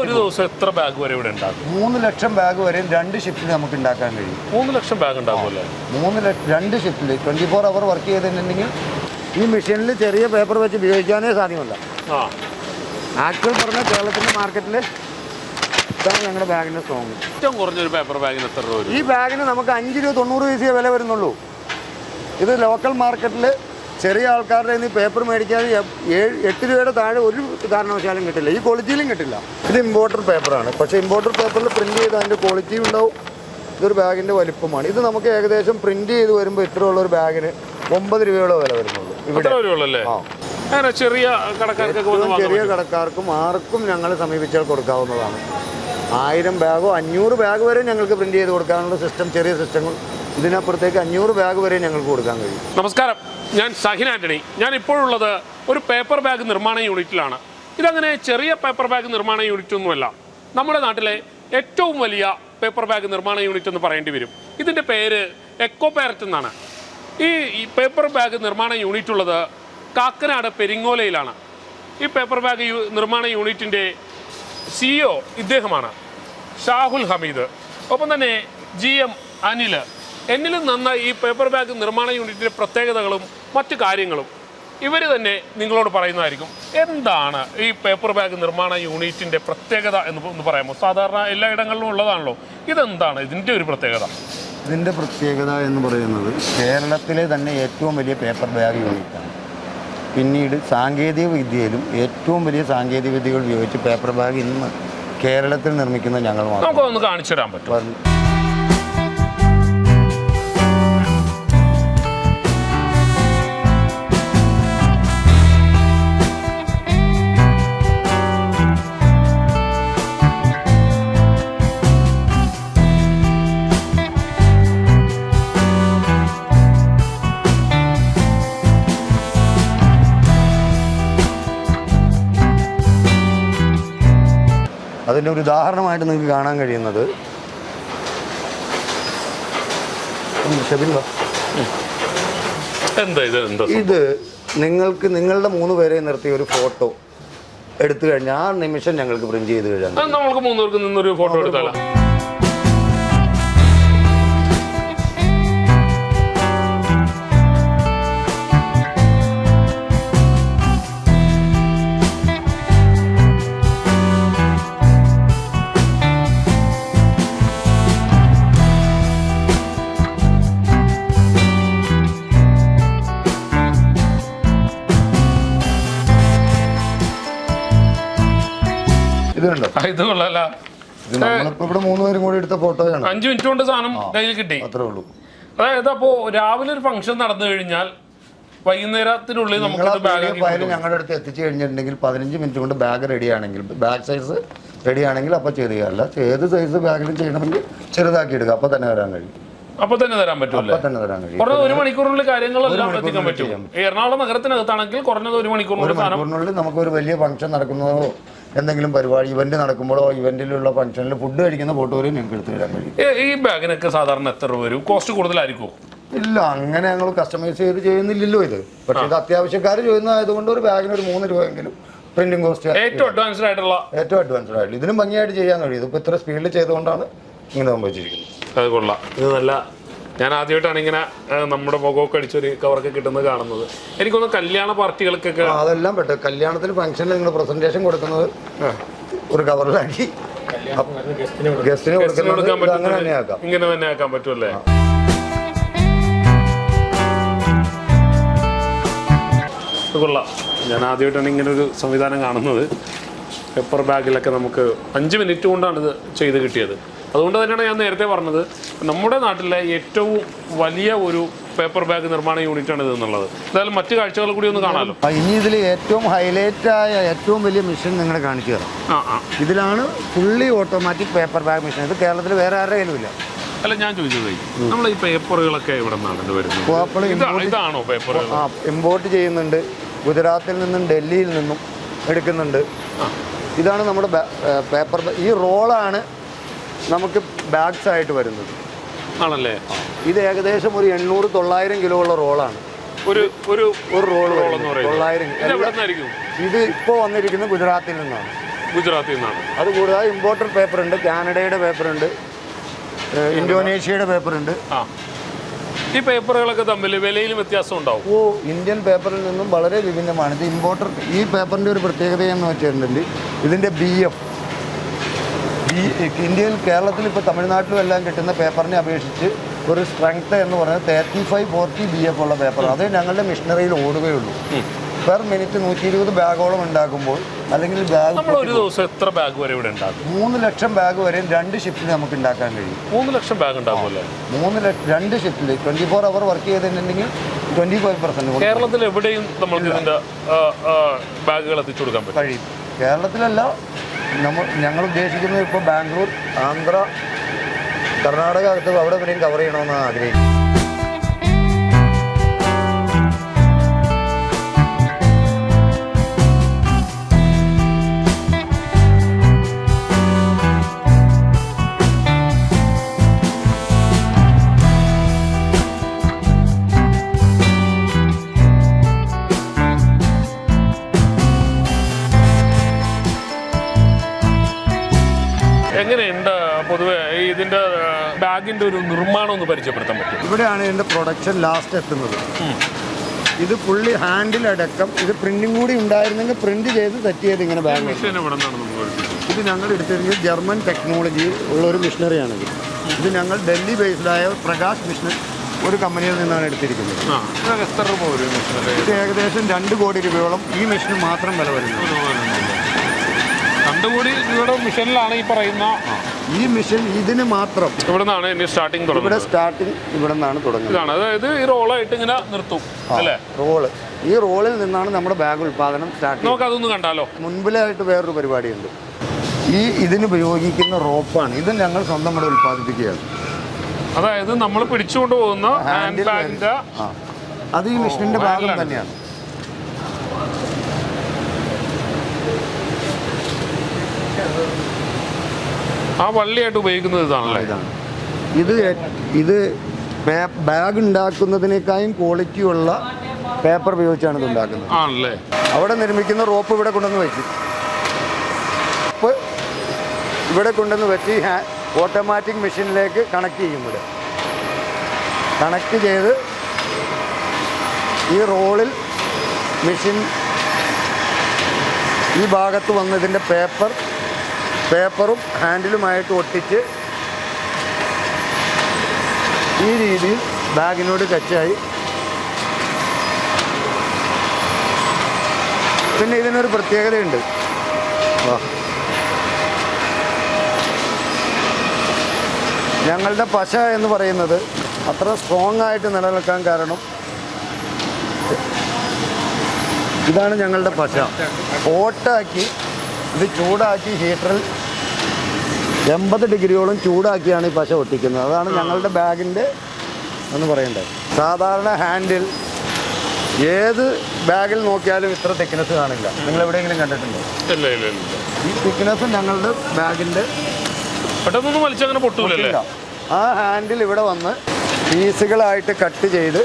ഒരു ദിവസം എത്ര ബാഗ് വരെ ഇവിടെ ഉണ്ടാകും? മൂന്ന് ലക്ഷം ബാഗ് വരെ രണ്ട് ഷിഫ്റ്റിൽ നമുക്ക് ഉണ്ടാക്കാൻ കഴിയും. മൂന്ന് ലക്ഷം ബാഗ് ഉണ്ടാകുമല്ലേ? മൂന്ന് ലക്ഷം രണ്ട് ഷിഫ്റ്റിൽ ട്വന്റി ഫോർ അവർ വർക്ക് ചെയ്തിട്ടുണ്ടെങ്കിൽ ഈ മെഷീനിൽ ചെറിയ പേപ്പർ വെച്ച് ഉപയോഗിക്കാനേ സാധ്യമല്ല. ആക്ച്വൽ പറഞ്ഞ കേരളത്തിന്റെ മാർക്കറ്റിൽ ഇതാണ് ഞങ്ങളുടെ ബാഗിന്റെ സ്ട്രോങ് ഏറ്റവും കുറഞ്ഞൊരു പേപ്പർ ബാഗിന് എത്ര രൂപ ഈ ബാഗിന് നമുക്ക് അഞ്ച് രൂപ തൊണ്ണൂറ് പൈസയെ വില വരുന്നുള്ളൂ. ഇത് ലോക്കൽ മാർക്കറ്റിൽ ചെറിയ ആൾക്കാരുടെ ഇന്ന് നിന്ന് പേപ്പർ മേടിക്കാതെ ഏഴ് എട്ട് രൂപയുടെ താഴെ ഒരു കാരണവശാലും കിട്ടില്ല. ഈ ക്വാളിറ്റിയിലും കിട്ടില്ല. ഇത് ഇമ്പോർട്ടർ പേപ്പറാണ് പക്ഷേ ഇമ്പോർട്ടർ പേപ്പറിൽ പ്രിന്റ് ചെയ്ത് അതിന്റെ ക്വാളിറ്റിയും ഉണ്ടാവും. ഇതൊരു ബാഗിന്റെ വലിപ്പമാണ്. ഇത് നമുക്ക് ഏകദേശം പ്രിന്റ് ചെയ്ത് വരുമ്പോൾ ഇത്രയുള്ള ഒരു ബാഗിന് ഒമ്പത് രൂപയോളം വില വരുന്നുള്ളൂ. ഇവിടെ. ആ. ചെറിയ ചെറിയ കടക്കാർക്കും ആർക്കും ഞങ്ങൾ സമീപിച്ചാൽ കൊടുക്കാവുന്നതാണ്. ആയിരം ബാഗോ അഞ്ഞൂറ് ബാഗ് വരെ ഞങ്ങൾക്ക് പ്രിന്റ് ചെയ്ത് കൊടുക്കാനുള്ള സിസ്റ്റം ചെറിയ സിസ്റ്റങ്ങൾ ഇതിനപ്പുറത്തേക്ക് അഞ്ഞൂറ് ബാഗ് വരെ ഞങ്ങൾക്ക് കൊടുക്കാൻ കഴിയും. നമസ്കാരം. ഞാൻ സഹിൻ ആന്റണി. ഞാൻ ഇപ്പോഴുള്ളത് ഒരു പേപ്പർ ബാഗ് നിർമ്മാണ യൂണിറ്റിലാണ് ഇതങ്ങനെ ചെറിയ പേപ്പർ ബാഗ് നിർമ്മാണ യൂണിറ്റ് ഒന്നുമല്ല നമ്മുടെ നാട്ടിലെ ഏറ്റവും വലിയ പേപ്പർ ബാഗ് നിർമ്മാണ യൂണിറ്റ് എന്ന് പറയേണ്ടി വരും. ഇതിന്റെ പേര് എക്കോ പാരറ്റ് എന്നാണ്. ഈ പേപ്പർ ബാഗ് നിർമ്മാണ യൂണിറ്റ് ഉള്ളത് കാക്കനാട് പെരിങ്ങോലയിലാണ്. ഈ പേപ്പർ ബാഗ് നിർമ്മാണ യൂണിറ്റിന്റെ സിഇഒ ഇദ്ദേഹമാണ്. ഷാഹുൽ ഹമീദ്. ഒപ്പം തന്നെ ജി എം അനിൽ എന്നിലും നന്നായി ഈ പേപ്പർ ബാഗ് നിർമ്മാണ യൂണിറ്റിന്റെ പ്രത്യേകതകളും മറ്റു കാര്യങ്ങളും. ഇവർ തന്നെ നിങ്ങളോട് പറയുന്നതായിരിക്കും എന്താണ് ഈ പേപ്പർ ബാഗ് നിർമ്മാണ യൂണിറ്റിന്റെ പ്രത്യേകത എന്ന് ഒന്ന് പറയാമോ സാധാരണ എല്ലാ ഇടങ്ങളിലും ഉള്ളതാണല്ലോ. ഇതെന്താണ് ഇതിന്റെ ഒരു പ്രത്യേകത? ഇതിന്റെ പ്രത്യേകത എന്ന് പറയുന്നത് കേരളത്തിലെ തന്നെ ഏറ്റവും വലിയ പേപ്പർ ബാഗ് യൂണിറ്റാണ് പിന്നീട് സാങ്കേതിക വിദ്യയിലും ഏറ്റവും വലിയ സാങ്കേതിക വിദ്യകൾ ഉപയോഗിച്ച് പേപ്പർ ബാഗ് ഇന്ന് കേരളത്തിൽ നിർമ്മിക്കുന്ന ഞങ്ങൾ മാത്രം. നമുക്കൊന്ന് കാണിച്ചു തരാൻ പറ്റും. അതിന്റെ ഒരു ഉദാഹരണമായിട്ട് നിങ്ങൾക്ക് കാണാൻ കഴിയുന്നത്. ഇത്? നിങ്ങൾക്ക് നിങ്ങളുടെ മൂന്ന് പേരെ നിർത്തിയ ഒരു ഫോട്ടോ എടുത്തു കഴിഞ്ഞാൽ ആ നിമിഷം ഞങ്ങൾക്ക് പ്രിന്റ് ചെയ്ത് കഴിഞ്ഞാൽ നമുക്ക് മൂന്നുപേർക്ക് നിന്നൊരു ഫോട്ടോ എടുത്താലോ? ഇത് കണ്ടോ ഇത് കൊള്ളാല. ഇത് നമ്മളിപ്പോ ഇവിടെ മൂന്ന് പേരും കൂടി എടുത്ത ഫോട്ടോയാണ്. അഞ്ചു മിനിറ്റ് കൊണ്ട് സാധനം കയ്യിൽ കിട്ടി. അത്രേ ഉള്ളൂ. അതായത് അപ്പോ രാവിലെ ഒരു ഫംഗ്ഷൻ നടന്നു കഴിഞ്ഞാൽ വൈകുന്നേരത്തിനുള്ളിൽ നമുക്ക് ഫയൽ ഞങ്ങളുടെ അടുത്ത് എത്തിച്ചു കഴിഞ്ഞിട്ടുണ്ടെങ്കിൽ പതിനഞ്ച് മിനിറ്റ് കൊണ്ട് ബാഗ് റെഡി ആണെങ്കിൽ ബാഗ് സൈസ് റെഡി ആണെങ്കിൽ അപ്പോൾ ചെയ്ത് ചെയ്യാറില്ല ഏത് സൈസ് ബാഗിലും ചെയ്യണമെങ്കിൽ ചെറുതാക്കി എടുക്കുക. അപ്പോൾ തന്നെ വരാൻ കഴിയും. അപ്പൊ തന്നെ തരാൻ പറ്റുമല്ലേ അപ്പോൾ തന്നെ വരാൻ കഴിയും. കുറഞ്ഞത് ഒരു മണിക്കൂറിനുള്ളിൽ കാര്യങ്ങളെല്ലാം എത്തിക്കാൻ പറ്റും. എറണാകുളം നഗരത്തിനകത്താണെങ്കിൽ കുറഞ്ഞത് ഒരു മണിക്കൂറിനുള്ളിൽ നമുക്ക് ഒരു വലിയ ഫംഗ്ഷൻ നടക്കുന്നതോ എന്തെങ്കിലും പരിപാടി ഇവന്റ് നടക്കുമ്പോഴോ ഇവന്റിലുള്ള ഫംഗ്ഷനിൽ ഫുഡ് കഴിക്കുന്ന ഫോട്ടോ വരെ ഞങ്ങൾക്ക് എടുത്തു തരാൻ കഴിയും. ഈ ബാഗിനൊക്കെ സാധാരണ എത്ര രൂപ വരും? കോസ്റ്റ് കൂടുതലായിരിക്കും ഇല്ല അങ്ങനെ ഞങ്ങൾ കസ്റ്റമൈസ് ചെയ്ത് ചെയ്യുന്നില്ലല്ലോ ഇത്. പക്ഷെ ഇത് അത്യാവശ്യക്കാർ ചെയ്യുന്നതായതുകൊണ്ട് ഒരു ബാഗിന് ഒരു മൂന്ന് രൂപയെങ്കിലും പ്രിന്റിംഗ് കോസ്റ്റ് ഏറ്റവും അഡ്വാൻസ്ഡ് ആയിട്ടുള്ള? ഏറ്റവും അഡ്വാൻസ്ഡ് ആയിട്ടുള്ള. ഇതിനും ഭംഗിയായിട്ട് ചെയ്യാൻ കഴിയും. ഇതിപ്പോൾ ഇത്ര സ്പീഡിൽ ചെയ്തുകൊണ്ടാണ് ഇങ്ങനെ സംഭവിച്ചിരിക്കുന്നത്. അത് കൊള്ളാം. ഇത് നല്ല ഞാൻ ആദ്യമായിട്ടാണ് ഇങ്ങനെ നമ്മുടെ മുഖമൊക്കെ അടിച്ചൊരു കവറൊക്കെ കിട്ടുന്നത് കാണുന്നത്. എനിക്കൊന്ന് കല്യാണ പാർട്ടികൾക്കൊക്കെ അതെല്ലാം പെട്ടു. കല്യാണത്തിന് ഫംഗ്ഷനിൽ നിങ്ങൾ പ്രസന്റേഷൻ കൊടുക്കുന്നത് ഒരു കവറിലാക്കി ഗസ്റ്റിന് ഗസ്റ്റിന് കൊടുക്കാൻ അങ്ങനെ തന്നെ ആക്കാം. ഇങ്ങനെ തന്നെ ആക്കാൻ പറ്റുമല്ലേ? കൊള്ളാം. ഞാൻ ആദ്യമായിട്ടാണ് ഇങ്ങനെ ഒരു സംവിധാനം കാണുന്നത്. പേപ്പർ ബാഗിലൊക്കെ നമുക്ക് അഞ്ച് മിനിറ്റ് കൊണ്ടാണ് ഇത് ചെയ്ത് കിട്ടിയത്. അതുകൊണ്ട് തന്നെയാണ് ഞാൻ നേരത്തെ പറഞ്ഞത് നമ്മുടെ നാട്ടിലെ ഏറ്റവും വലിയ ഒരു പേപ്പർ ബാഗ് നിർമ്മാണ യൂണിറ്റാണ് ഇത് എന്നുള്ളത് എന്തായാലും മറ്റു കാഴ്ചകൾ കൂടി ഒന്ന് കാണാമല്ലോ ഇനി ഇതിൽ ഏറ്റവും ഹൈലൈറ്റ് ആയ ഏറ്റവും വലിയ മെഷീൻ നിങ്ങളെ കാണിച്ചു തരാം. ആ ആ. ഇതിലാണ് fully automatic paper bag machine ഇത് കേരളത്തിൽ വേറെ ആരുടെ കയ്യിലുമില്ല അല്ല ഞാൻ ചോദിച്ചത് നമ്മൾ ഈ പേപ്പറുകളൊക്കെ ഇവിടെ നിന്നാണ് വരുന്നത്? ഇതാണോ പേപ്പറുകൾ ഇമ്പോർട്ട് ചെയ്യുന്നുണ്ട്. ഗുജറാത്തിൽ നിന്നും ഡൽഹിയിൽ നിന്നും എടുക്കുന്നുണ്ട്. ഇതാണ് നമ്മുടെ പേപ്പർ ഈ റോളാണ് നമുക്ക് ബാഗ്സ് ആയിട്ട് വരുന്നത്. ആണല്ലേ? ഇത് ഏകദേശം ഒരു എണ്ണൂറ് തൊള്ളായിരം കിലോ ഉള്ള റോളാണ് ഒരു ഒരു ഒരു റോൾ തൊള്ളായിരം. ഇത് ഇപ്പോൾ വന്നിരിക്കുന്നത് ഗുജറാത്തിൽ നിന്നാണ്. ഗുജറാത്തിൽ നിന്നാണ്. അത് കൂടാതെ ഇമ്പോർട്ടഡ് പേപ്പർ ഉണ്ട് കാനഡയുടെ പേപ്പർ ഉണ്ട് ഇന്തോനേഷ്യയുടെ പേപ്പർ ഉണ്ട്. ഈ പേപ്പറുകളൊക്കെ തമ്മിൽ വിലയിൽ വ്യത്യാസം ഉണ്ടാവും. ഓ ഇന്ത്യൻ പേപ്പറിൽ നിന്നും വളരെ വിഭിന്നമാണ്. ഇത് ഇമ്പോർട്ടർ ഈ പേപ്പറിന്റെ ഒരു പ്രത്യേകത എന്ന് വെച്ചിട്ടുണ്ടെങ്കിൽ ഇതിന്റെ ബി എഫ് ബി ഇന്ത്യയിൽ കേരളത്തിൽ ഇപ്പോൾ തമിഴ്നാട്ടിലും എല്ലാം കിട്ടുന്ന പേപ്പറിനെ അപേക്ഷിച്ച് ഒരു സ്ട്രെങ്ത് എന്ന് പറയുന്നത് thirty five forty B F ഉള്ള പേപ്പർ അത് ഞങ്ങളുടെ മിഷനറിയിൽ ഓടുകയുള്ളൂ. പെർ മിനിറ്റ് നൂറ്റി ഇരുപത് ബാഗോളം ഉണ്ടാക്കുമ്പോൾ അല്ലെങ്കിൽ ബാഗ് ഒരു ദിവസം എത്ര ബാഗ് വരെ ഇവിടെ ഉണ്ടാക്കും? മൂന്ന് ലക്ഷം ബാഗ് വരെയും രണ്ട് ഷിഫ്റ്റിൽ നമുക്ക് ഉണ്ടാക്കാൻ കഴിയും. മൂന്ന് ലക്ഷം ബാഗ് ഉണ്ടാകുമല്ലേ മൂന്ന് ലക്ഷം രണ്ട് ഷിഫ്റ്റിൽ ട്വന്റി ഫോർ അവർ വർക്ക് ചെയ്തിട്ടുണ്ടെങ്കിൽ ട്വന്റി ഫൈവ് പെർസെന്റ് കേരളത്തിൽ എവിടെയും നമ്മൾ ഇതിന്റെ ബാഗുകൾ എത്തിച്ചു കൊടുക്കാൻ പറ്റും? കഴിയും. കേരളത്തിലല്ല നമ്മൾ ഞങ്ങൾ ഉദ്ദേശിക്കുന്നത് ഇപ്പോൾ ബാംഗ്ലൂർ ആന്ധ്ര കർണാടക അകത്ത് അവിടെ വരെയും കവർ ചെയ്യണമെന്നാണ് ആഗ്രഹിക്കുന്നത്. പരിചയപ്പെടുത്താൻ പറ്റും. ഇവിടെയാണ് ഇതിന്റെ പ്രൊഡക്ഷൻ ലാസ്റ്റ് എത്തുന്നത്. ഇത് ഫുള്ളി ഹാൻഡിലടക്കം ഇത് പ്രിന്റും കൂടി ഉണ്ടായിരുന്നെങ്കിൽ പ്രിന്റ് ചെയ്ത് സെറ്റ് ചെയ്ത് ഇങ്ങനെ ബാഗ് ഇത് ഞങ്ങൾ എടുത്തിരിക്കുന്നത് ജർമ്മൻ ടെക്നോളജി ഉള്ള ഒരു മിഷനറിയാണിത് ഇത്. ഞങ്ങൾ ഡൽഹി ബേസ്ഡായ പ്രകാശ് മിഷൻ ഒരു കമ്പനിയിൽ നിന്നാണ് എടുത്തിരിക്കുന്നത്. ഇത് ഏകദേശം രണ്ട് കോടി രൂപയോളം ഈ മെഷീൻ മാത്രം വില വരുന്നത് രണ്ടു കോടി രൂപയുടെ മിഷനിലാണ് ഈ പറയുന്ന ഈ മിഷൻ ഇതിന് മാത്രം ഇവിടെ നിന്നാണ് ഇനി സ്റ്റാർട്ടിങ് ഇവിടെ സ്റ്റാർട്ടിങ് ഇവിടെ നിന്നാണ് തുടങ്ങുന്നത്. ഇതാണ്. അതായത് ഈ റോളായിട്ട് ഇങ്ങനെ നിർത്തും അല്ലേ? റോൾ ഈ റോളിൽ നിന്നാണ് നമ്മുടെ ബാഗ് ഉൽപാദനം സ്റ്റാർട്ട് നമുക്ക് അതൊന്ന് കണ്ടാലോ? മുൻപിലായിട്ട് വേറൊരു പരിപാടിയുണ്ട്. ഈ ഇതിന് ഉപയോഗിക്കുന്ന റോപ്പാണ് ഇത് ഞങ്ങൾ സ്വന്തം ഇവിടെ ഉൽപ്പാദിപ്പിക്കുകയാണ്. അതായത് നമ്മൾ പിടിച്ചുകൊണ്ട് പോകുന്ന ഹാൻഡ് ബാഗിന്റെ അത് ഈ മെഷീന്റെ ഭാഗം തന്നെയാണ്. ആ വള്ളിയായിട്ട് ഉപയോഗിക്കുന്നത് ഇതാണല്ലേ? ഇതാണ്. ഇത് ഇത് ബാഗ് ഉണ്ടാക്കുന്നതിനേക്കാളും ക്വാളിറ്റിയുള്ള പേപ്പർ ഉപയോഗിച്ചാണ് ഇത് ഉണ്ടാക്കുന്നത്. ആണല്ലേ? അവിടെ നിർമ്മിക്കുന്ന റോപ്പ് ഇവിടെ കൊണ്ടുവന്ന് വെച്ചു റോപ്പ് ഇവിടെ കൊണ്ടുവന്ന് വെച്ച് ഓട്ടോമാറ്റിക് മെഷീനിലേക്ക് കണക്ട് ചെയ്യും ഇവിടെ. കണക്ട് ചെയ്ത് ഈ റോളിൽ മെഷീൻ ഈ ഭാഗത്ത് വന്ന് ഇതിന്റെ പേപ്പർ പേപ്പറും ഹാൻഡിലുമായിട്ട് ഒട്ടിച്ച് ഈ രീതിയിൽ ബാഗിനോട് ടച്ചായി പിന്നെ ഇതിനൊരു പ്രത്യേകതയുണ്ട്. ഞങ്ങളുടെ പശ എന്ന് പറയുന്നത് അത്ര സ്ട്രോങ് ആയിട്ട് നിലനിൽക്കാൻ കാരണം ഇതാണ് ഞങ്ങളുടെ പശ. ഓട്ടാക്കി ഇത് ചൂടാക്കി ഹീറ്ററിൽ എൺപത് ഡിഗ്രിയോളം ചൂടാക്കിയാണ് ഈ പശ ഒട്ടിക്കുന്നത്. അതാണ് ഞങ്ങളുടെ ബാഗിന്റെ എന്ന് പറയേണ്ടത്. സാധാരണ ഹാൻഡിൽ ഏത് ബാഗിൽ നോക്കിയാലും ഇത്ര തിക്നെസ് കാണില്ല. നിങ്ങൾ എവിടെയെങ്കിലും കണ്ടിട്ടുണ്ടോ? ഈ തിക്നെസ് ഞങ്ങളുടെ ബാഗിന്റെ പെട്ടെന്നൊന്നും വലിച്ചങ്ങനെ പൊട്ടൂലല്ലേ? ഇല്ല ആ ഹാൻഡിൽ ഇവിടെ വന്ന് പീസുകളായിട്ട് കട്ട് ചെയ്ത്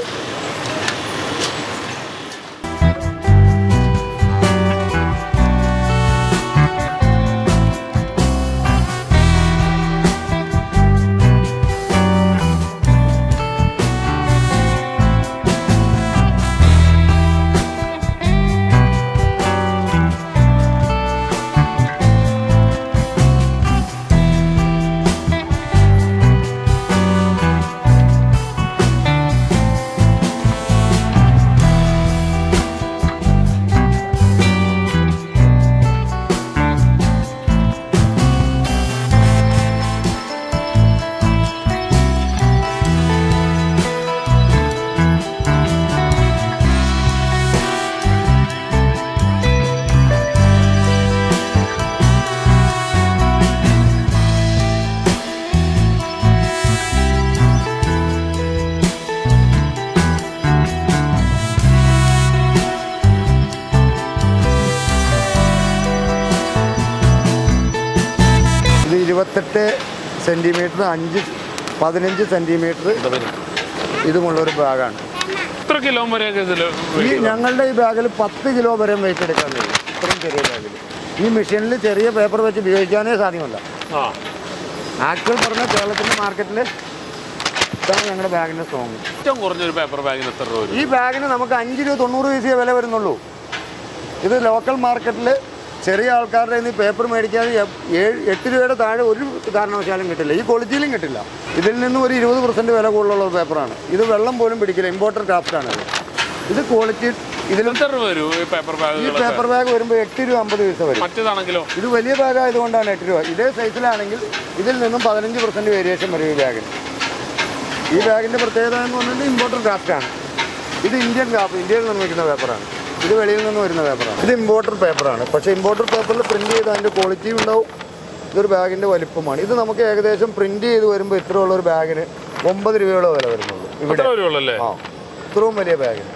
സെന്റിമീറ്റർ അഞ്ച് പതിനഞ്ച് സെന്റിമീറ്റർ ഇതുമുള്ളൊരു ബാഗാണ് എത്ര കിലോ വരെ ഈ ഞങ്ങളുടെ ഈ ബാഗിൽ പത്ത് കിലോ വരെ വെയിറ്റ് എടുക്കാൻ കഴിയും. ഇത്രയും ചെറിയ ബാഗിൽ ഈ മെഷീനിൽ ചെറിയ പേപ്പർ വെച്ച് ഉപയോഗിക്കാനേ സാധ്യമല്ല. ആക്ച്വൽ പറഞ്ഞാൽ കേരളത്തിന്റെ മാർക്കറ്റിൽ ഇതാണ് ഞങ്ങളുടെ ബാഗിന്റെ സ്ട്രോങ് ഏറ്റവും കുറഞ്ഞൊരു പേപ്പർ ബാഗിന് എത്ര രൂപ ഈ ബാഗിന് നമുക്ക് അഞ്ച് രൂപ തൊണ്ണൂറ് പൈസയെ വില വരുന്നുള്ളൂ. ഇത് ലോക്കൽ മാർക്കറ്റിൽ ചെറിയ ആൾക്കാരുടെ ഇന്ന് നിന്ന് പേപ്പർ മേടിക്കാതെ ഏഴ് എട്ട് രൂപയുടെ താഴെ ഒരു കാരണവശാലും കിട്ടില്ല. ഈ ക്വാളിറ്റിയിലും കിട്ടില്ല. ഇതിൽ നിന്നും ഒരു ഇരുപത് പെർസെന്റ് വില കൂടുതലുള്ള പേപ്പറാണ് ഇത് വെള്ളം പോലും പിടിക്കില്ല. ഇമ്പോർട്ടർ ക്രാഫ്റ്റാണ് ഇത്. ഇത് ക്വാളിറ്റി ഇതിൽ ഈ പേപ്പർ ബാഗ് വരുമ്പോൾ എട്ട് രൂപ അമ്പത് പൈസ വരും. മറ്റേതാണെങ്കിലോ? ഇത് വലിയ ബാഗ് ആയതുകൊണ്ടാണ് എട്ട് രൂപ. ഇതേ സൈസിലാണെങ്കിൽ ഇതിൽ നിന്നും പതിനഞ്ച് പെർസെന്റ് വേരിയേഷൻ വരും ഈ ബാഗിന് ഈ ബാഗിന്റെ പ്രത്യേകത എന്ന് പറഞ്ഞാൽ ഇമ്പോർട്ടർ ക്രാഫ്റ്റാണ് ഇത് ഇന്ത്യൻ ക്രാഫ്റ്റ് ഇന്ത്യയിൽ നിർമ്മിക്കുന്ന പേപ്പറാണ് ഇത് വെളിയിൽ നിന്ന് വരുന്ന പേപ്പറാണ് ഇത് ഇമ്പോർട്ടർ പേപ്പറാണ് പക്ഷേ ഇമ്പോർട്ടർ പേപ്പറിൽ പ്രിന്റ് ചെയ്ത് അതിന്റെ ക്വാളിറ്റി ഉണ്ടാവും. ഇതൊരു ബാഗിന്റെ വലിപ്പമാണ്. ഇത് നമുക്ക് ഏകദേശം പ്രിന്റ് ചെയ്ത് വരുമ്പോൾ ഇത്രയുള്ള ഒരു ബാഗിന് ഒമ്പത് രൂപയോളം വില വരുന്നുള്ളൂ ഇവിടെ. ആ. ഇത്രയും വലിയ ബാഗിന്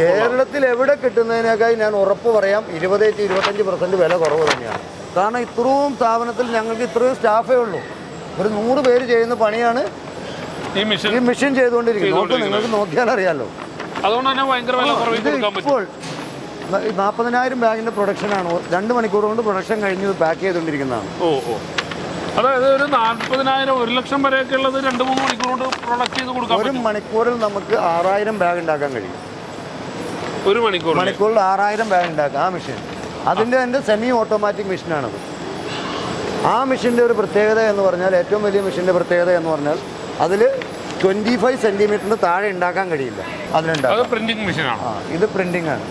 കേരളത്തിൽ എവിടെ കിട്ടുന്നതിനേക്കായി ഞാൻ ഉറപ്പ് പറയാം ഇരുപത് ടു ഇരുപത്തഞ്ച് പെർസെന്റ് വില കുറവ് തന്നെയാണ്. കാരണം ഇത്രയും സ്ഥാപനത്തിൽ ഞങ്ങൾക്ക് ഇത്രയും സ്റ്റാഫേ ഉള്ളൂ. ഒരു നൂറ് പേര് ചെയ്യുന്ന പണിയാണ് ഈ മിഷൻ ഈ മെഷീൻ ചെയ്തുകൊണ്ടിരിക്കുന്നത്. നിങ്ങൾക്ക് നോക്കിയാൽ അറിയാലോ അതുകൊണ്ട് തന്നെ ഭയങ്കര വില കുറവിൽ ഇത് കൊടുക്കാൻ പറ്റും. ഇപ്പോൾ നാൽപ്പതിനായിരം ബാഗിന്റെ പ്രൊഡക്ഷനാണ് രണ്ട് മണിക്കൂർ കൊണ്ട് പ്രൊഡക്ഷൻ കഴിഞ്ഞ് പാക്ക് ചെയ്തുകൊണ്ടിരിക്കുന്നതാണ് ഓ ഓ. അതായത് ഒരു നാൽപ്പതിനായിരം ഒരു ലക്ഷം വരെയൊക്കെ ഉള്ളത് രണ്ട് മൂന്ന് മണിക്കൂർ കൊണ്ട് പ്രൊഡക്റ്റ് ചെയ്ത് കൊടുക്കാൻ ഒരു മണിക്കൂറിൽ നമുക്ക് ആറായിരം ബാഗ് ഉണ്ടാക്കാൻ കഴിയും. ഒരു മണിക്കൂർ മണിക്കൂറിൽ ആറായിരം ബാഗ് ഉണ്ടാക്കാം. ആ മെഷീൻ അതിന്റെ എന്റെ സെമി ഓട്ടോമാറ്റിക് മെഷീനാണത് ആ മെഷീന്റെ ഒരു പ്രത്യേകത എന്ന് പറഞ്ഞാൽ ഏറ്റവും വലിയ മെഷീന്റെ പ്രത്യേകത എന്ന് പറഞ്ഞാൽ അതിൽ ട്വന്റി ഫൈവ് സെന്റിമീറ്ററിന് താഴെ ഉണ്ടാക്കാൻ കഴിയില്ല. അത് അതിലുണ്ടാക്കാം പ്രിന്റിംഗ് മെഷീനാണ് ഇത് പ്രിന്റിംഗ് ആണ്.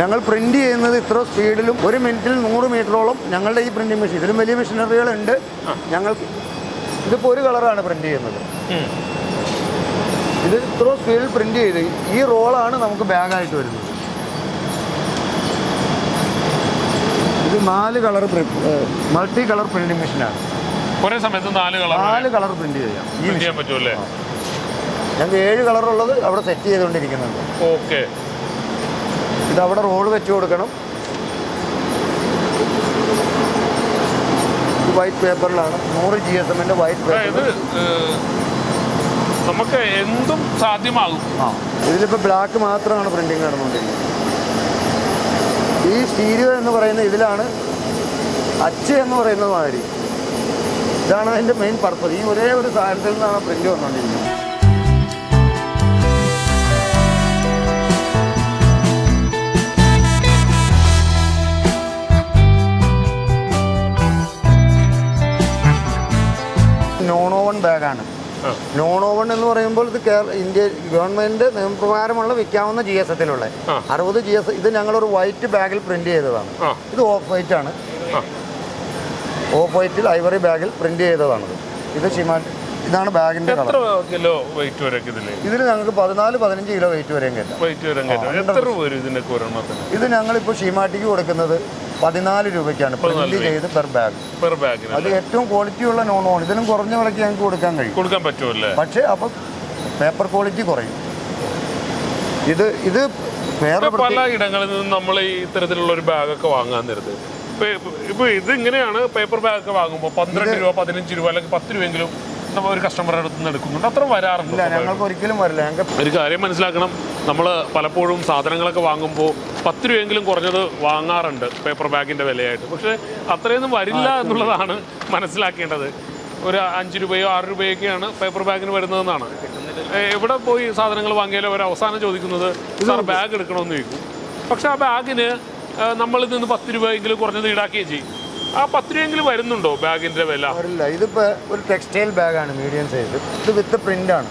ഞങ്ങൾ പ്രിന്റ് ചെയ്യുന്നത് ഇത്ര സ്പീഡിലും ഒരു മിനിറ്റിൽ നൂറ് മീറ്ററോളം ഞങ്ങളുടെ ഈ പ്രിന്റിംഗ് മെഷീൻ ഇതിലും വലിയ മെഷീനറികളുണ്ട് ഞങ്ങൾ ഇതിപ്പോൾ ഒരു കളറാണ് പ്രിന്റ് ചെയ്യുന്നത്. ഇത് ഇത്ര സ്പീഡിൽ പ്രിന്റ് ചെയ്ത് ഈ റോളാണ് നമുക്ക് ബാഗായിട്ട് വരുന്നത്. ഇത് നാല് കളർ മൾട്ടി കളർ പ്രിന്റിംഗ് മെഷീനാണ്. ഒരേ സമയത്ത് നാല് കളർ നാല് കളർ പ്രിന്റ് ചെയ്യാം. ഈ പ്രിന്റ് ചെയ്യാൻ പറ്റുമല്ലേ? ഞങ്ങൾക്ക് ഏഴ് ഉള്ളത് അവിടെ സെറ്റ് ചെയ്തുകൊണ്ടിരിക്കുന്നുണ്ട്. ഓക്കെ. ഇത് അവിടെ റോൾ വെച്ച് കൊടുക്കണം. ഇത് വൈറ്റ് പേപ്പറിലാണ്. നൂറ് ജി എസ് എമ്മിന്റെ വൈറ്റ് പേപ്പർ നമുക്ക് എന്തും സാധ്യമാകും. ആ. ഇതിലിപ്പോൾ ബ്ലാക്ക് മാത്രമാണ് പ്രിന്റിങ് നടന്നുകൊണ്ടിരിക്കുന്നത്. ഈ സ്റ്റീരിയോ എന്ന് പറയുന്ന ഇതിലാണ് അച്ച് എന്ന് പറയുന്ന മാതിരി. ഇതാണ് അതിന്റെ മെയിൻ പർപ്പസ് ഈ ഒരേ ഒരു സാധനത്തിൽ നിന്നാണ് പ്രിന്റ് വന്നുകൊണ്ടിരിക്കുന്നത് നോൺ ബാഗാണ്. നോൺ ഓവൺ എന്ന് പറയുമ്പോൾ ഇത് കേരള ഇന്ത്യ ഗവൺമെന്റ് നിയമപ്രകാരമുള്ള വിൽക്കാവുന്ന ജി എസ് എത്തിലുള്ള. അറുപത് ജി എസ് ഇത് ഞങ്ങളൊരു വൈറ്റ് ബാഗിൽ പ്രിന്റ് ചെയ്തതാണ്. ഇത് ഓഫ് വൈറ്റ് ആണ്. ഓഫ് വൈറ്റിൽ ഐവറി ബാഗിൽ പ്രിന്റ് ചെയ്തതാണ്. ഇത് ഷിമാൻ ഇതാണ് ബാഗിന്റെ എത്ര കളർ. കിലോ വെയിറ്റ് ഇതില്ലേ ഇതിൽ ഞങ്ങൾക്ക് പതിനാല് പതിനഞ്ച് കിലോ വെയിറ്റ് വരെയും കയറ്റാം വെയിറ്റ് വരെ കയറ്റാം എത്ര രൂപ വരും ഇതിനൊക്കെ ഒരെണ്ണത്തിന്? ഇത് ഞങ്ങളിപ്പോൾ ഷീമാറ്റിക്ക് കൊടുക്കുന്നത് പതിനാല് രൂപയ്ക്കാണ്. പ്രിന്റ് ചെയ്ത് പെർ ബാഗ് പെർ ബാഗ് അത് ഏറ്റവും ക്വാളിറ്റിയുള്ള നോൺ ഓൺ ഇതിലും കുറഞ്ഞ വിലയ്ക്ക് ഞങ്ങൾക്ക് കൊടുക്കാൻ കഴിയും. കൊടുക്കാൻ പറ്റുമല്ലേ പക്ഷേ അപ്പോൾ പേപ്പർ ക്വാളിറ്റി കുറയും. ഇത് ഇത് വേറെ പല ഇടങ്ങളിൽ നിന്നും നമ്മൾ ഈ ഇത്തരത്തിലുള്ള ഒരു ബാഗൊക്കെ വാങ്ങാൻ നേരത്ത്. ഇപ്പൊ ഇപ്പൊ ഇത് ഇങ്ങനെയാണ് പേപ്പർ ബാഗ് ഒക്കെ വാങ്ങുമ്പോൾ പന്ത്രണ്ട് രൂപ പതിനഞ്ച് രൂപ അല്ലെങ്കിൽ പത്ത് രൂപയെങ്കിലും ഒരു കസ്റ്റമറുടെ അടുത്ത് നിന്ന് എടുക്കുന്നുണ്ട് അത്ര വരാറുണ്ട് ഞങ്ങൾക്ക് ഒരിക്കലും വരില്ല. ഞങ്ങൾക്ക് ഒരു കാര്യം മനസ്സിലാക്കണം. നമ്മൾ പലപ്പോഴും സാധനങ്ങളൊക്കെ വാങ്ങുമ്പോൾ പത്ത് രൂപയെങ്കിലും കുറഞ്ഞത് വാങ്ങാറുണ്ട് പേപ്പർ ബാഗിന്റെ വിലയായിട്ട്. പക്ഷേ അത്രയൊന്നും വരില്ല എന്നുള്ളതാണ് മനസ്സിലാക്കേണ്ടത്. ഒരു അഞ്ച് രൂപയോ ആറ് രൂപയൊക്കെയാണ് പേപ്പർ ബാഗിന് വരുന്നതെന്നാണ്. എവിടെ പോയി സാധനങ്ങൾ വാങ്ങിയാലും അവർ അവസാനം ചോദിക്കുന്നത് സാർ ബാഗ് എടുക്കണമെന്ന് ചോദിക്കും. പക്ഷേ ആ ബാഗിന് നമ്മളിൽ നിന്ന് പത്ത് രൂപയെങ്കിലും കുറഞ്ഞത് ഈടാക്കുകയും ചെയ്യും. ആ പത്ത് രൂപയെങ്കിലും വരുന്നുണ്ടോ ബാഗിന്റെ വില? വരില്ല. ഇതിപ്പോ ഒരു ടെക്സ്റ്റൈൽ ബാഗാണ് മീഡിയം സൈസ് ഇത് വിത്ത് പ്രിന്റ് ആണ്.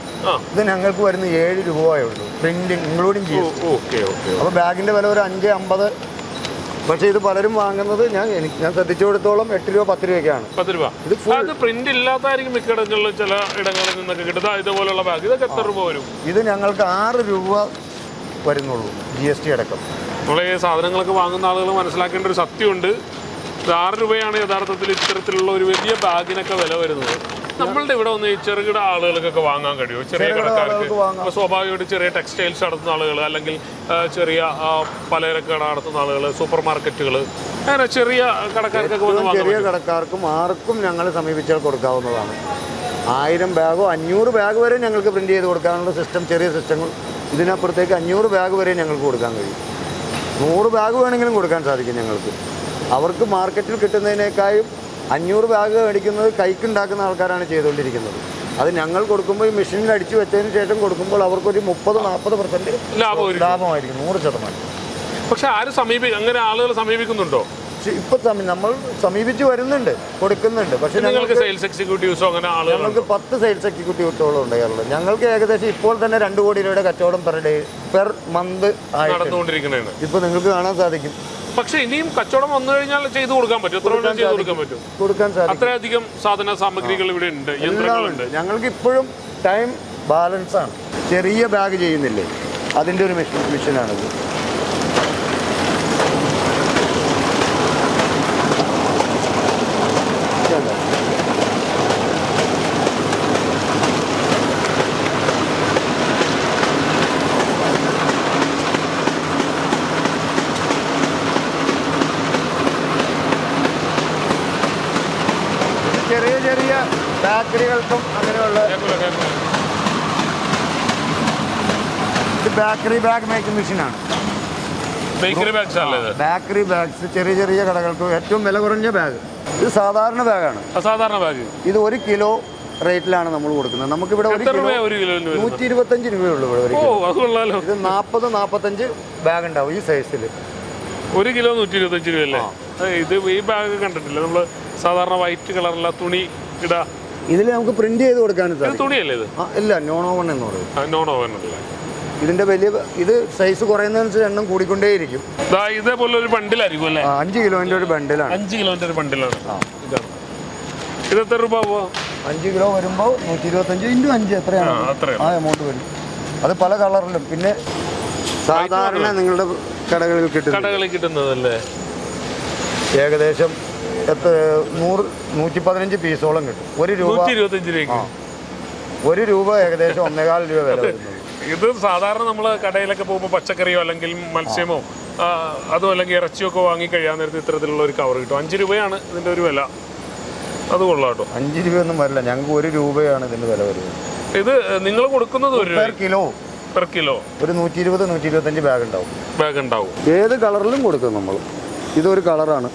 ഇത് ഞങ്ങൾക്ക് വരുന്ന ഏഴ് രൂപയേ ഉള്ളൂ. പ്രിന്റ് ഇൻക്ലൂഡിങ് ചെയ്യും ബാഗിന്റെ അപ്പോൾ ബാഗിന്റെ വില ഒരു അഞ്ച് അമ്പത്. പക്ഷേ ഇത് പലരും വാങ്ങുന്നത് ഞാൻ എനിക്ക് ഞാൻ ശ്രദ്ധിച്ചിടത്തോളം എട്ട് രൂപ പത്ത് രൂപയ്ക്കാണ്. പത്ത് രൂപ. ഇത് അത് പ്രിന്റ് ഇല്ലാത്തായിരിക്കും മിക്ക ഇടങ്ങളിൽ ചില ഇടങ്ങളിൽ നിന്നൊക്കെ കിട്ടുന്നത് ഇതുപോലുള്ള ബാഗ് ഇതൊക്കെ എത്ര രൂപ വരും? ഇത് ഞങ്ങൾക്ക് ആറ് രൂപ വരുന്നുള്ളൂ ജി എസ് ടി അടക്കം. നമ്മൾ ഈ സാധനങ്ങളൊക്കെ വാങ്ങുന്ന ആളുകൾ മനസ്സിലാക്കേണ്ട ഒരു സത്യമുണ്ട്. ആറ് രൂപയാണ് യഥാർത്ഥത്തിൽ ഇത്തരത്തിലുള്ള ഒരു വലിയ ബാഗിനൊക്കെ വില വരുന്നത്. നമ്മളുടെ ഇവിടെ വന്ന് ഈ ചെറുകിട ആളുകൾക്കൊക്കെ വാങ്ങാൻ കഴിയുമോ? ചെറിയ കടക്കാർക്ക്. സ്വാഭാവികമായിട്ട് ചെറിയ ടെക്സ്റ്റൈൽസ് നടത്തുന്ന ആളുകൾ അല്ലെങ്കിൽ ചെറിയ പലചരക്ക് കട നടത്തുന്ന ആളുകൾ സൂപ്പർ മാർക്കറ്റുകൾ അങ്ങനെ ചെറിയ കടക്കാർക്കൊക്കെ ചെറിയ കടക്കാർക്കും ആർക്കും ഞങ്ങൾ സമീപിച്ചാൽ കൊടുക്കാവുന്നതാണ്. ആയിരം ബാഗോ അഞ്ഞൂറ് ബാഗ് വരെ ഞങ്ങൾക്ക് പ്രിന്റ് ചെയ്ത് കൊടുക്കാനുള്ള സിസ്റ്റം ചെറിയ സിസ്റ്റങ്ങൾ ഇതിനപ്പുറത്തേക്ക് അഞ്ഞൂറ് ബാഗ് വരെ ഞങ്ങൾക്ക് കൊടുക്കാൻ കഴിയും. നൂറ് ബാഗ് വേണമെങ്കിലും കൊടുക്കാൻ സാധിക്കും ഞങ്ങൾക്ക്. അവർക്ക് മാർക്കറ്റിൽ കിട്ടുന്നതിനേക്കാളും അഞ്ഞൂറ് ബാഗ് മേടിക്കുന്നത് കൈക്കുണ്ടാക്കുന്ന ആൾക്കാരാണ് ചെയ്തുകൊണ്ടിരിക്കുന്നത്. അത് ഞങ്ങൾ കൊടുക്കുമ്പോൾ ഈ മെഷീനിൽ അടിച്ചു വെച്ചതിന് ശേഷം കൊടുക്കുമ്പോൾ അവർക്കൊരു മുപ്പത് നാൽപ്പത് പെർസെന്റ് ലാഭമായിരിക്കും. നൂറ് ശതമാനം. പക്ഷെ ആര് സമീപി അങ്ങനെ ആളുകൾ സമീപിക്കുന്നുണ്ടോ? ഇപ്പൊ നമ്മൾ സമീപിച്ച് വരുന്നുണ്ട് കൊടുക്കുന്നുണ്ട്. പക്ഷെ ഞങ്ങൾക്ക് സെയിൽസ് എക്സിക്യൂട്ടീവ്സോ അങ്ങനെ ഞങ്ങൾക്ക് പത്ത് സെയിൽസ് എക്സിക്യൂട്ടീവ്സോളം ഉണ്ട് കേരളം ഞങ്ങൾക്ക് ഏകദേശം ഇപ്പോൾ തന്നെ രണ്ട് കോടി രൂപയുടെ കച്ചവടം പെർ ഡേ പെർ മന്ത് ആയിട്ട് ഇപ്പൊ നിങ്ങൾക്ക് കാണാൻ സാധിക്കും. പക്ഷെ ഇനിയും കച്ചവടം വന്നു കഴിഞ്ഞാൽ ചെയ്തു കൊടുക്കാൻ പറ്റും. എത്ര ചെയ്തു കൊടുക്കാൻ പറ്റും. കൊടുക്കാൻ സാധിക്കും. അത്രയധികം സാധന സാമഗ്രികൾ ഇവിടെ ഉണ്ട് യന്ത്രങ്ങളുണ്ട്. ഞങ്ങൾക്ക് ഇപ്പോഴും ടൈം ബാലൻസ് ആണ് ചെറിയ ബാഗ് ചെയ്യുന്നില്ലേ? അതിന്റെ ഒരു മെഷീൻ മെഷീനാണിത് ഇതുണ്ടോ? ഇത് ചെറിയ ചെറിയ ബേക്കറികൾക്കും അങ്ങനെയുള്ള. ഇത് ബേക്കറി ബാഗ് മേക്കിംഗ് മെഷീനാണ്. ബേക്കറി ബാഗ്സ് ബേക്കറി ബാഗ്സ് ചെറിയ ചെറിയ കടകൾക്ക് ഏറ്റവും വില കുറഞ്ഞ ബാഗ്. ഇത് സാധാരണ ബാഗാണ്. അസാധാരണ ബാഗ്. ഇത് ഒരു കിലോ റേറ്റിലാണ് നമ്മൾ കൊടുക്കുന്നത്. ഒരു കിലോ രൂപയാ ഒരു വരുന്നത്? നൂറ്റി ഇരുപത്തഞ്ച് രൂപയുള്ളൂ ഇവിടെ കിലോ. ഇത് നാൽപ്പത് നാൽപ്പത്തഞ്ച് ബാഗ് ഉണ്ടാവും ഈ സൈസിൽ. ഒരു കിലോ നൂറ്റി ഇരുപത്തഞ്ച് രൂപയല്ലേ ഏ, ഇത് ഈ ബാഗ് കണ്ടിട്ടില്ല. നമ്മൾ സാധാരണ വൈറ്റ് കളറുള്ള തുണി ഇടാ ഇതിൽ നമുക്ക് പ്രിന്റ് ചെയ്ത് കൊടുക്കാനും സാധിക്കും. തുണിയല്ലേ ഇത്? ഇല്ല നോൺ ഓവൺ എന്ന് പറയും. നോൺ അല്ലേ? ഇതിന്റെ വലിയ ഇത് സൈസ് കുറയുന്നതനുസരിച്ച് എണ്ണം കൂടിക്കൊണ്ടേയിരിക്കും. ഇതേപോലെ ഒരു ബണ്ടിലായിരിക്കും അല്ലേ? അഞ്ച് കിലോന്റെ ഒരു ബണ്ടിലാണ്. അഞ്ച് കിലോന്റെ ഒരു ബണ്ടിലാണ്. ഇത് എത്ര രൂപ പോവാ അഞ്ച് കിലോ വരുമ്പോൾ നൂറ്റി ഇരുപത്തഞ്ച് ഇന്റു അഞ്ച് എത്രയാണ്? ആ. എമൗണ്ട് വരും. അത് പല കളറിലും. പിന്നെ സാധാരണ നിങ്ങളുടെ കടകളിൽ കിട്ടും കടകളിൽ കിട്ടുന്നതല്ലേ? ഏകദേശം നൂറ് നൂറ്റി പതിനഞ്ച് പീസോളം കിട്ടും. ഒരു രൂപ ഇരുപത്തഞ്ച് രൂപയ്ക്ക് ഒരു രൂപ ഏകദേശം ഒന്നേകാൽ രൂപ വില വരുന്നത് ഇത് സാധാരണ നമ്മൾ കടയിലൊക്കെ പോകുമ്പോൾ പച്ചക്കറിയോ അല്ലെങ്കിൽ മത്സ്യമോ അതോ അല്ലെങ്കിൽ ഇറച്ചിയോ ഒക്കെ വാങ്ങി കഴിയാൻ നേരത്തെ ഇത്തരത്തിലുള്ള ഒരു കവർ കിട്ടും. അഞ്ച് രൂപയാണ് ഇതിന്റെ ഒരു വില. അത് കൊള്ളാട്ടോ കേട്ടോ. അഞ്ച് രൂപയൊന്നും വരില്ല. ഞങ്ങൾക്ക് ഒരു രൂപയാണ് ഇതിന്റെ വില വരുന്നത്. ഇത് നിങ്ങൾ കൊടുക്കുന്നത് ഒരു കിലോ പെർ കിലോ ഒരു നൂറ്റി ഇരുപത് നൂറ്റി ഇരുപത്തഞ്ച് ബാഗ് ഉണ്ടാവും. ബാഗ് ഉണ്ടാവും. ഏത് കളറിലും കൊടുക്കും നമ്മൾ ഇതൊരു കളറാണ്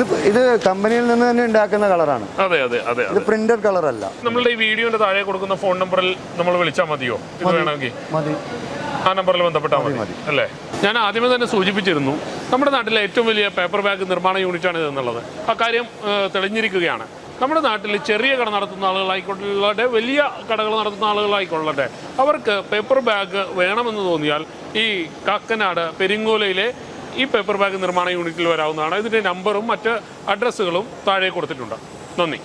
ഇത് ഇത് കമ്പനിയിൽ നിന്ന് തന്നെ ഉണ്ടാക്കുന്ന കളറാണ്. അതെ അതെ അതെ ഇത് പ്രിന്റർ കളർ അല്ല. നമ്മളുടെ ഈ വീഡിയോന്റെ താഴെ കൊടുക്കുന്ന ഫോൺ നമ്പറിൽ നമ്മൾ വിളിച്ചാൽ മതിയോ? ഇത് വേണമെങ്കിൽ. മതി. ആ നമ്പറിൽ ബന്ധപ്പെട്ടാൽ മതി അല്ലേ? ഞാൻ ആദ്യമേ തന്നെ സൂചിപ്പിച്ചിരുന്നു നമ്മുടെ നാട്ടിലെ ഏറ്റവും വലിയ പേപ്പർ ബാഗ് നിർമ്മാണ യൂണിറ്റാണ് ഇതെന്നുള്ളത്. ആ കാര്യം തെളിഞ്ഞിരിക്കുകയാണ്. നമ്മുടെ നാട്ടിൽ ചെറിയ കട നടത്തുന്ന ആളുകളായിക്കൊള്ളട്ടെ വലിയ കടകൾ നടത്തുന്ന ആളുകളായിക്കൊള്ളട്ടെ അവർക്ക് പേപ്പർ ബാഗ് വേണമെന്ന് തോന്നിയാൽ ഈ കാക്കനാട് പെരിങ്ങോലയിലെ ഈ പേപ്പർ ബാഗ് നിർമ്മാണ യൂണിറ്റിൽ വരാവുന്നതാണ്. ഇതിന്റെ നമ്പറും മറ്റ് അഡ്രസ്സുകളും താഴെ കൊടുത്തിട്ടുണ്ട്. നന്ദി.